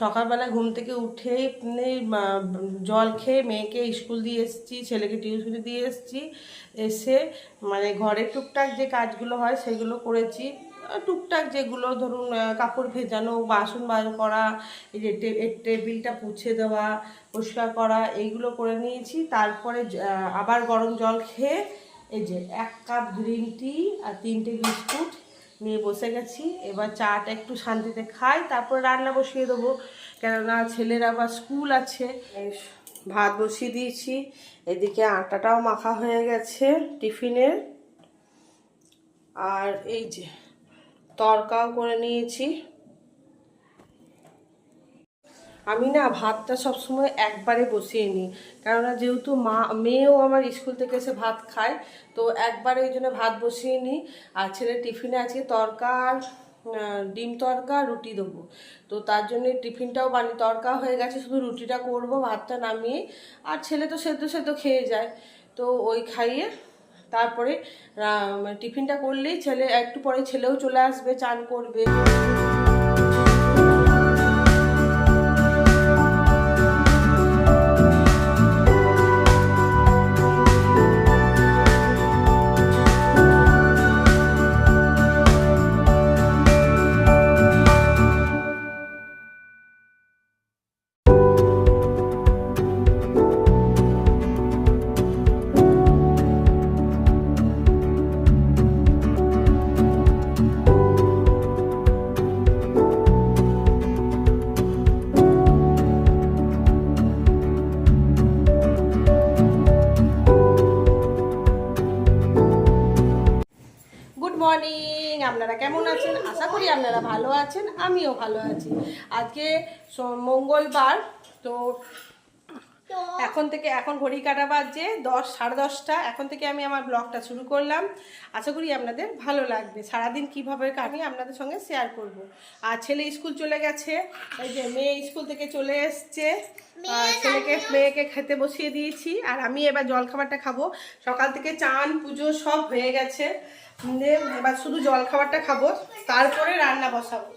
সকালবেলা ঘুম থেকে মানে, জল খেয়ে মেয়েকে স্কুল দিয়ে এসেছি ছেলেকে টিউশনি দিয়ে এসেছি এসে মানে ঘরের টুকটাক যে কাজগুলো হয় সেগুলো করেছি। টুকটাক যেগুলো ধরুন কাপড় ভেজানো বাসন বার করা এই যে টেবিলটা পুছে দেওয়া পরিষ্কার করা এইগুলো করে নিয়েছি। তারপরে আবার গরম জল খেয়ে এই যে এক কাপ গ্রিন টি আর তিনটে বিস্কুট নিয়ে বসে গেছি। এবার চাটা একটু শান্তিতে খাই, তারপর রান্না বসিয়ে দেবো। কেননা ছেলের আবার স্কুল আছে ভাত বসিয়ে দিয়েছি। এদিকে আটাটাও মাখা হয়ে গেছে টিফিনের। আর এই যে তরকাও করে নিয়েছি। আমি না ভাতটা সবসময় একবারে বসিয়ে নিই। কেননা যেহেতু মা, মেয়েও আমার স্কুল থেকে এসে ভাত খায়, তো একবারে ওই জন্য ভাত বসিয়ে নিই। আর ছেলে টিফিনে আজকে তরকা আর ডিম তরকা রুটি দেবো। তো তার জন্য টিফিনটাও বানি, তরকা হয়ে গেছে, শুধু রুটিটা করব, ভাতটা নামিয়ে। আর ছেলে তো সেদ্ধ সেদ্ধ খেয়ে যায়। তো ওই খাইয়ে তারপরে টিফিনটা করলেই ছেলে, একটু পরে ছেলেও চলে আসবে, চান করবে। আছেন আমিও ভালো আছি। আজকে মঙ্গলবার তো এখন থেকে এখন ঘড়ি কাটা বাজে দশ সাড়ে দশটা। এখন থেকে আমি আমার ব্লগটা শুরু করলাম। আশা করি আপনাদের ভালো লাগবে। সারাদিন কীভাবে কাটি আপনাদের সঙ্গে শেয়ার করব। আর ছেলে স্কুল চলে গেছে। এই যে মেয়ে স্কুল থেকে চলে এসছে। ছেলেকে মেয়েকে খেতে বসিয়ে দিয়েছি। আর আমি এবার জলখাবারটা খাব। সকাল থেকে চান পুজো সব হয়ে গেছে। এবার শুধু জলখাবারটা খাব। তারপরে রান্না বসাবো।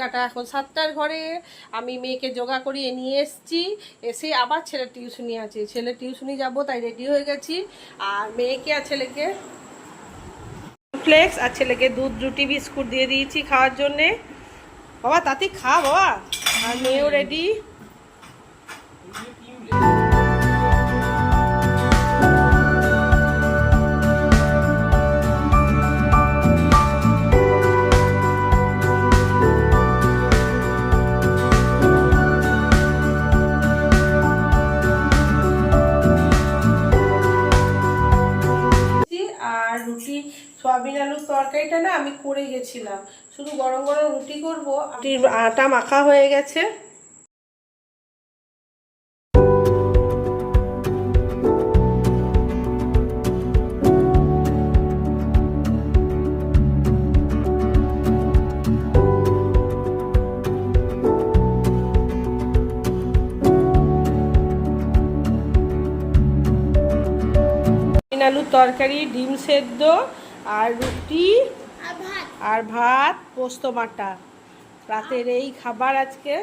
টাটা এখন সাতটার ঘরে আমি মেয়েকে যোগা করিয়ে নিয়ে এসেছি। এসে আবার ছেলের টিউশনি আছে। ছেলে টিউশনি যাব, তাই রেডি হয়ে গেছি। আর মেয়েকে আর ছেলেকে ফ্লেক্স আর ছেলেকে দুধ, রুটি, বিস্কুট দিয়ে দিয়েছি খাওয়ার জন্যে। বাবা, তাতে খা, বাবা। আর মেয়েও রেডি সয়াবিন আলুর তরকারিটা না আমি করে গেছিলাম। শুধু গরম গরম রুটি করব। আটা মাখা হয়ে গেছে। আলুর তরকারি ডিম সেদ্ধ আর রুটি আর ভাত। পোস্ত বাটা রাতের এই খাবার আজকে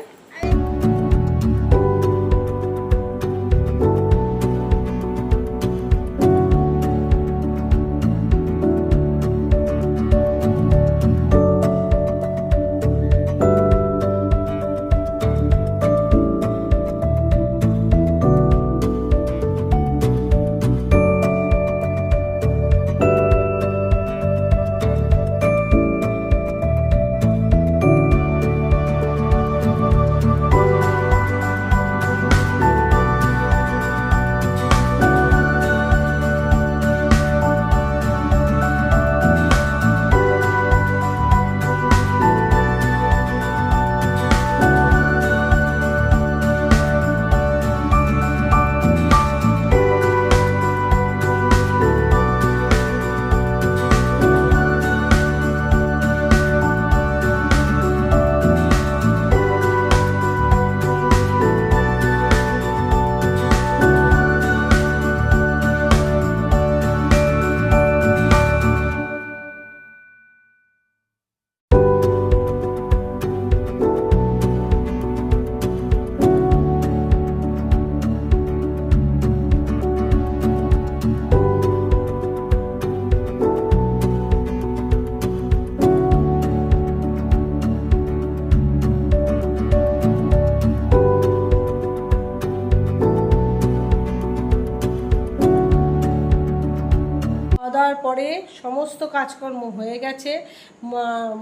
পরে সমস্ত কাজকর্ম হয়ে গেছে।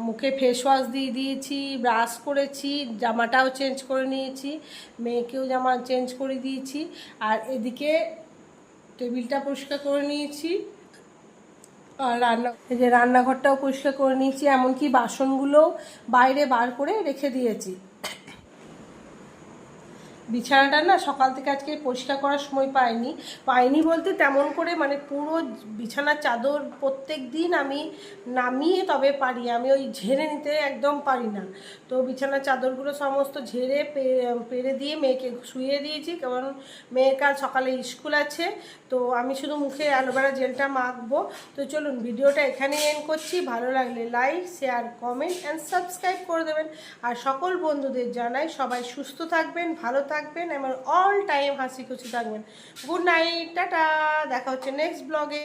মুখে ফেস ওয়াশ দিয়ে দিয়েছি ব্রাশ করেছি, জামাটাও চেঞ্জ করে নিয়েছি, মেয়েকেও জামা চেঞ্জ করে দিয়েছি। আর এদিকে টেবিলটা পরিষ্কার করে নিয়েছি। আর রান্না যে রান্নাঘরটাও পরিষ্কার করে নিয়েছি, এমনকি বাসনগুলোও বাইরে বার করে রেখে দিয়েছি। বিছানাটা না সকাল থেকে আজকে পরিষ্কার করার সময় পাইনি। পাইনি বলতে তেমন করে মানে পুরো বিছানার চাদর প্রত্যেক দিন আমি নামিয়ে তবে পারি। আমি ওই ঝেড়ে নিতে একদম পারি না। তো বিছানার চাদরগুলো সমস্ত ঝেড়ে পেরে দিয়ে মেয়েকে শুয়ে দিয়েছি। কারণ মেয়ের কাল সকালে স্কুল আছে। তো আমি শুধু মুখে অ্যালোভেরা জেলটা মাখবো। তো চলুন ভিডিওটা এখানেই এন্ড করছি। ভালো লাগলে like share comment and subscribe করে দেবেন। আর সকল বন্ধুদের জানাই সবাই সুস্থ থাকবেন, ভালো থাকবেন এবং অল টাইম হাসি খুশি থাকবেন। গুড নাইট টাটা দেখা হচ্ছে নেক্সট ব্লগে